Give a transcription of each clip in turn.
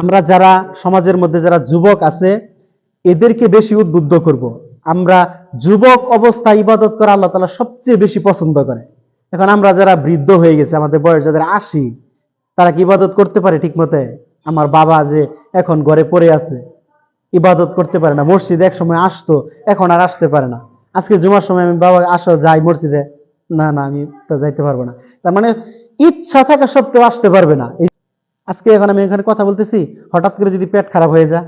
আমরা যারা সমাজের মধ্যে যারা যুবক আছে, এদেরকে বেশি উদ্বুদ্ধ করব। আমরা যুবক অবস্থায় ইবাদত করা আল্লাহ তালা সবচেয়ে বেশি পছন্দ করে। এখন আমরা যারা বৃদ্ধ হয়ে গেছে, আমাদের বয়স যাদের আশি, তারা কি ইবাদত করতে পারে ঠিক মতে আমার বাবা যে এখন ঘরে পড়ে আছে, ইবাদত করতে পারে না। মসজিদে এক সময় আসতো, এখন আর আসতে পারে না। আজকে জুমার সময় আমি বাবা, আসো যাই মসজিদে। না না, আমি তো যাইতে পারব না। তার মানে ইচ্ছা থাকা সত্ত্বেও আসতে পারবে না। আজকে এখন আমি এখানে কথা বলতেছি, হঠাৎ করে যদি পেট খারাপ হয়ে যায়,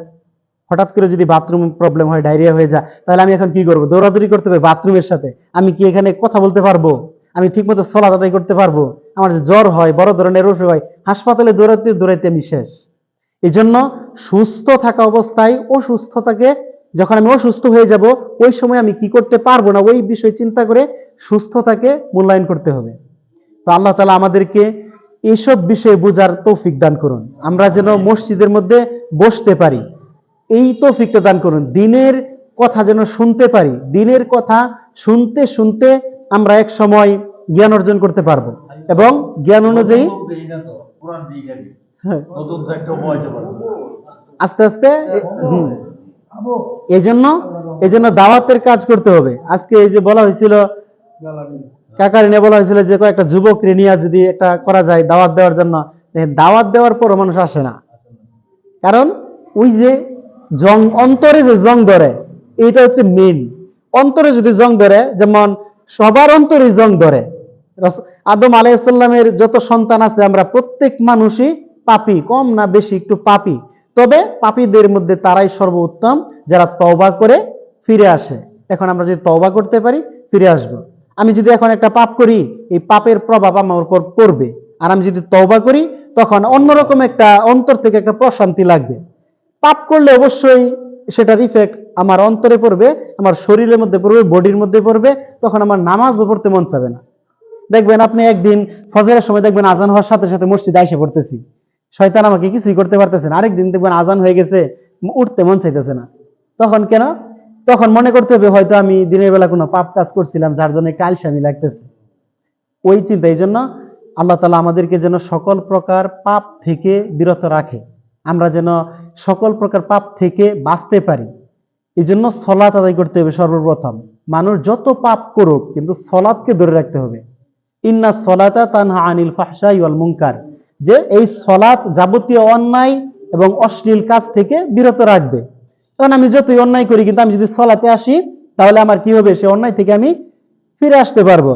হঠাৎ করে যদি বাথরুম প্রবলেম হয় ডায়রিয়া হয়ে যায়, তাহলে আমি এখন কি করব? দৌড়াদৌড়ি করতে হবে বাথরুমের সাথে। আমি কি এখানে কথা বলতে পারব? আমি ঠিকমতো সলাত আদায় করতে পারব? আমার জ্বর হয়, বড় ধরনের অসুখ হয়, হাসপাতালে দৌড়াতে দৌড়াইতে আমি শেষ। এই জন্য সুস্থ থাকা অবস্থায় অসুস্থতাকে যখন আমি অসুস্থ হয়ে যাব, ওই সময় আমি কি করতে পারব না, ওই বিষয় চিন্তা করে সুস্থতাকে মূল্যায়ন করতে হবে। তো আল্লাহ তালা আমাদেরকে এইসব বিষয়ে বোঝার তৌফিক দান করুন। আমরা যেন মসজিদের মধ্যে বসতে পারি। এই তৌফিকটা দান করুন। দিনের কথা যেন শুনতে পারি। দিনের কথা শুনতে শুনতে আমরা এক সময় জ্ঞান অর্জন করতে পারব। এবং জ্ঞান অনুযায়ী হ্যাঁ, আস্তে আস্তে এই জন্য এই জন্য দাওয়াতের কাজ করতে হবে। আজকে এই যে বলা হয়েছিল কাকার নিয়ে বলা হয়েছিল যে কয়েকটা যুবক নিয়ে যদি একটা করা যায় দাওয়াত দেওয়ার জন্য দাওয়াত দেওয়ার পরও মানুষ আসে না। কারণ ওই যে জং, অন্তরে যে জং ধরে, এইটা হচ্ছে মেন অন্তরে যদি জং ধরে, যেমন সবার অন্তরে জং ধরে। আদম আলাইসাল্লামের যত সন্তান আছে, আমরা প্রত্যেক মানুষই পাপি, কম না বেশি, একটু পাপি। তবে পাপীদের মধ্যে তারাই সর্বোত্তম, যারা তওবা করে ফিরে আসে। এখন আমরা যদি তওবা করতে পারি, ফিরে আসব। আমি যদি এখন একটা পাপ করি, এই পাপের প্রভাব আমার উপর পড়বে। আর আমি যদি তওবা করি, তখন অন্যরকম একটা অন্তর থেকে একটা প্রশান্তি লাগবে। পাপ করলে অবশ্যই সেটার ইফেক্ট আমার অন্তরে পড়বে, আমার শরীরের মধ্যে পড়বে বডির মধ্যে পড়বে, তখন আমার নামাজও পড়তে মন চাবে না। দেখবেন আপনি একদিন ফজরের সময় দেখবেন আজান হওয়ার সাথে সাথে মসজিদে আইসে পড়তেছি। শয়তান আমাকে কিছুই করতে পারতেছে না। আরেকদিন দেখবেন আজান হয়ে গেছে, উঠতে মন চাইতেছে না। তখন কেন? তখন মনে করতে হবে হয়তো আমি দিনের বেলা কোনো পাপ কাজ করছিলাম, যার জন্য একটু আলসামি লাগতেছে। ওই চিন্তা, এই জন্য আল্লাহ তালা আমাদেরকে যেন সকল প্রকার পাপ থেকে বিরত রাখে। আমরা যেন সকল প্রকার পাপ থেকে বাঁচতে পারি। এই জন্য সলাৎ আদায় করতে হবে সর্বপ্রথম। মানুষ যত পাপ করুক, কিন্তু সলাৎকে ধরে রাখতে হবে। ইন্না সলাতা তানহা আনিল ফাহশা ওয়াল মুনকার। যে এই সলাৎ যাবতীয় অন্যায় এবং অশ্লীল কাজ থেকে বিরত রাখবে। কারণ আমি যতই অন্যায় করি, কিন্তু আমি যদি সলাতে আসি, তাহলে আমার কি হবে? সে অন্যায় থেকে আমি ফিরে আসতে পারব।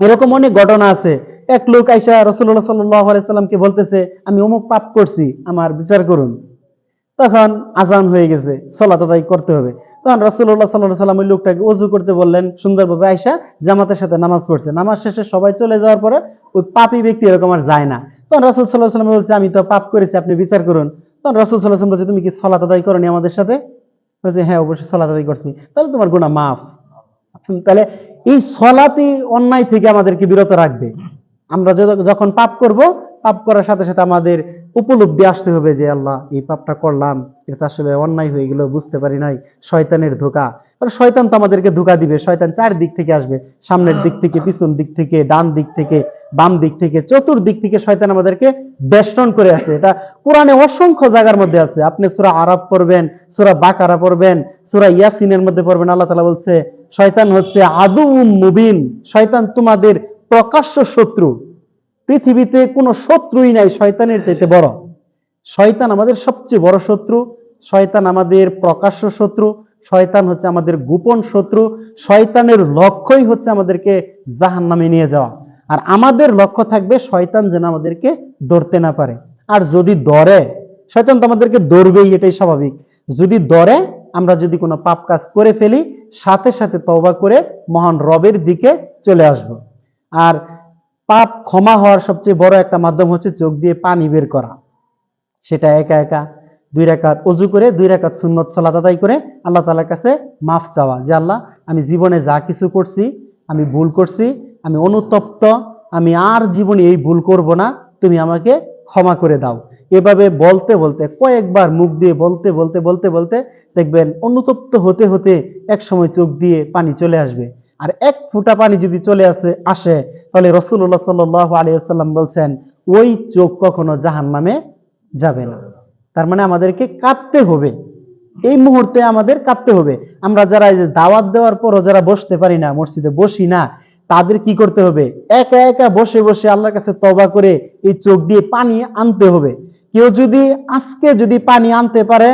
এরকম অনেক ঘটনা আছে। এক লোক আইসা রসুল্লাহ সাল্লামকে বলতেছে, আমি অমুক পাপ করছি, আমার বিচার করুন। তখন আজান হয়ে গেছে, সলাত আদায় করতে হবে। তখন রসুল্লাহ সাল্লাহ সাল্লাম ওই লোকটাকে অজু করতে বললেন, সুন্দরভাবে আইসা জামাতের সাথে নামাজ পড়ছে। নামাজ শেষে সবাই চলে যাওয়ার পরে ওই পাপী ব্যক্তি এরকম আর যায় না। তখন রসুল সাল্লাহ সাল্লাম বলছে, আমি তো পাপ করেছি, আপনি বিচার করুন। তখন রসুল সাল্লাহ বলছে, তুমি কি সলাত আদায় করনি আমাদের সাথে? বলছে হ্যাঁ অবশ্যই সলাত আদায় করছি। তাহলে তোমার গুণা মাফ। তাহলে এই সলাতি অন্যায় থেকে আমাদেরকে বিরত রাখবে। আমরা যখন পাপ করব পাপ করার সাথে সাথে আমাদের উপলব্ধি আসতে হবে যে, আল্লাহ, এই পাপটা করলাম। এটা আসলে অন্যায় হয়ে গেল বুঝতে পারি নাই। শয়তানের ধোকা। কারণ শয়তান তো আমাদেরকে ধোকা দিবে। শয়তান চার দিক থেকে আসবে। সামনের দিক থেকে, পিছন দিক থেকে, ডান দিক থেকে, বাম দিক থেকে, চতুর্দিক থেকে শয়তান আমাদেরকে বেষ্টন করে আছে। এটা কোরআনে অসংখ্য জায়গার মধ্যে আছে। আপনি সুরা আরব পড়বেন, সুরা বাকারা পড়বেন, সুরা ইয়াসিনের মধ্যে পড়বেন। আল্লাহ তালা বলছে, শয়তান হচ্ছে আদু মুবিন। শয়তান তোমাদের প্রকাশ্য শত্রু। পৃথিবীতে কোনো শত্রুই নাই, শয়তানের চাইতে বড়। শয়তান আমাদের সবচেয়ে বড় শত্রু, শয়তান আমাদের প্রকাশ্য শত্রু, শয়তান হচ্ছে আমাদের গোপন শত্রু, শয়তানের লক্ষ্যই হচ্ছে আমাদেরকে জাহান নামে নিয়ে যাওয়া। আর আমাদের লক্ষ্য থাকবে শয়তান যেন আমাদেরকে ধরতে না পারে। আর যদি দরে শয়তান তো আমাদেরকে দৌড়বেই এটাই স্বাভাবিক। যদি দরে আমরা যদি কোনো পাপ কাজ করে ফেলি, সাথে সাথে তওবা করে মহান রবের দিকে চলে আসব। আর পাপ ক্ষমা হওয়ার সবচেয়ে বড় একটা মাধ্যম হচ্ছে চোখ দিয়ে পানি বের করা। সেটা একা একা দুই রাকাত অজু করে, দুই রাকাত সুন্নত সালাত আদায় করে আল্লাহ তালার কাছে মাফ চাওয়া যে, আল্লাহ, আমি জীবনে যা কিছু করছি, আমি ভুল করছি, আমি অনুতপ্ত, আমি আর জীবনে এই ভুল করব না, তুমি আমাকে ক্ষমা করে দাও। এভাবে বলতে বলতে, কয়েকবার মুখ দিয়ে বলতে বলতে বলতে বলতে দেখবেন অনুতপ্ত হতে হতে এক সময় চোখ দিয়ে পানি চলে আসবে। আর এক ফুটা পানি যদি চলে আসে আসে, তাহলে রসুল্লাহ সাল্লাহ আলিয়াল্লাম বলছেন, ওই চোখ কখনো জাহান নামে যাবে না। তার মানে আমাদেরকে কাঁদতে হবে। এই মুহূর্তে আমাদের কাঁদতে হবে। আমরা যারা এই যে দাওয়াত দেওয়ার পরও যারা বসতে পারি না, মসজিদে বসি না, তাদের কি করতে হবে? একা একা বসে বসে আল্লাহর কাছে তবা করে এই চোখ দিয়ে পানি আনতে হবে। কেউ যদি আজকে যদি পানি আনতে পারে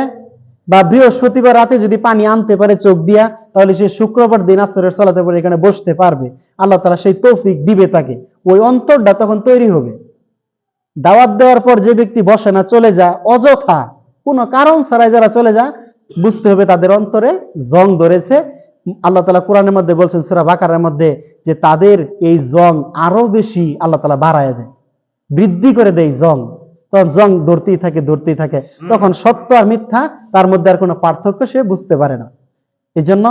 বা বৃহস্পতিবার রাতে যদি পানি আনতে পারে চোখ দিয়া, তাহলে সে শুক্রবার দিন আসরের সালাতে পরে এখানে বসতে পারবে। আল্লাহ তারা সেই তৌফিক দিবে তাকে। ওই অন্তরটা তখন তৈরি হবে। দাওয়াত দেওয়ার পর যে ব্যক্তি বসে না, চলে যায় অযথা। কোনো কারণ ছাড়াই যারা চলে যায় বুঝতে হবে তাদের অন্তরে জং ধরেছে। আল্লাহ তালা কোরআনের মধ্যে বলছেন, সুরা বাকারের মধ্যে যে তাদের এই জং আরও বেশি আল্লাহ তালা বাড়ায় দেয়। বৃদ্ধি করে দেয় জং। তখন জং ধরতেই থাকে ধরতেই থাকে। তখন সত্য আর মিথ্যা তার মধ্যে আর কোনো পার্থক্য সে বুঝতে পারে না। এই জন্য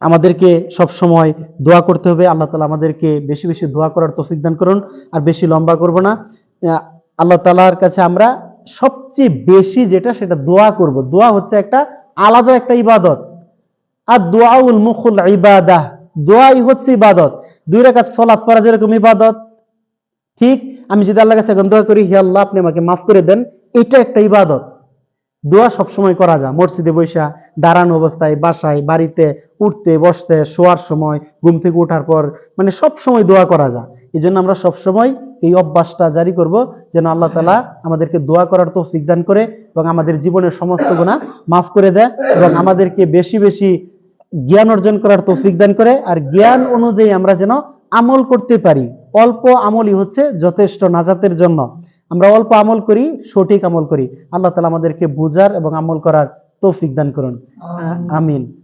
আমাদেরকে সব সময় দোয়া করতে হবে। আল্লাহ তালা আমাদেরকে বেশি বেশি দোয়া করার তৌফিক দান করুন আর বেশি লম্বা করব না। আল্লাহ তালার কাছে আমরা সবচেয়ে বেশি যেটা সেটা দোয়া করব। দোয়া হচ্ছে একটা আলাদা একটা ইবাদত। আর দোয়াউল মুখুল ইবাদাহ। দোয়াই হচ্ছে ইবাদত। দুই রেখাত সলাৎ পড়া যেরকম ইবাদত ঠিক, আমি যদি আল্লাহ কাছে এখন দোয়া করি, হে আল্লাহ, আপনি আমাকে মাফ করে দেন। এটা একটা ইবাদত। দোয়া সবসময় করা যায়। মসজিদে বৈশা, দাঁড়ানো অবস্থায়, বাসায়, বাড়িতে, উঠতে, বসতে, শোয়ার সময়, ঘুম থেকে ওঠার পর মানে সব সময় দোয়া করা যায়। এই জন্য আমরা সবসময় এই অভ্যাসটা জারি করব, যেন আল্লাহ তালা আমাদেরকে দোয়া করার তৌফিক দান করে এবং আমাদের জীবনের সমস্ত গুণা মাফ করে দেয় এবং আমাদেরকে বেশি বেশি জ্ঞান অর্জন করার তৌফিক দান করে। আর জ্ঞান অনুযায়ী আমরা যেন আমল করতে পারি। অল্প আমলই হচ্ছে যথেষ্ট নাজাতের জন্য। আমরা অল্প আমল করি সঠিক আমল করি। আল্লাহ তালা আমাদেরকে বুঝার এবং আমল করার তৌফিক দান করুন। আমিন।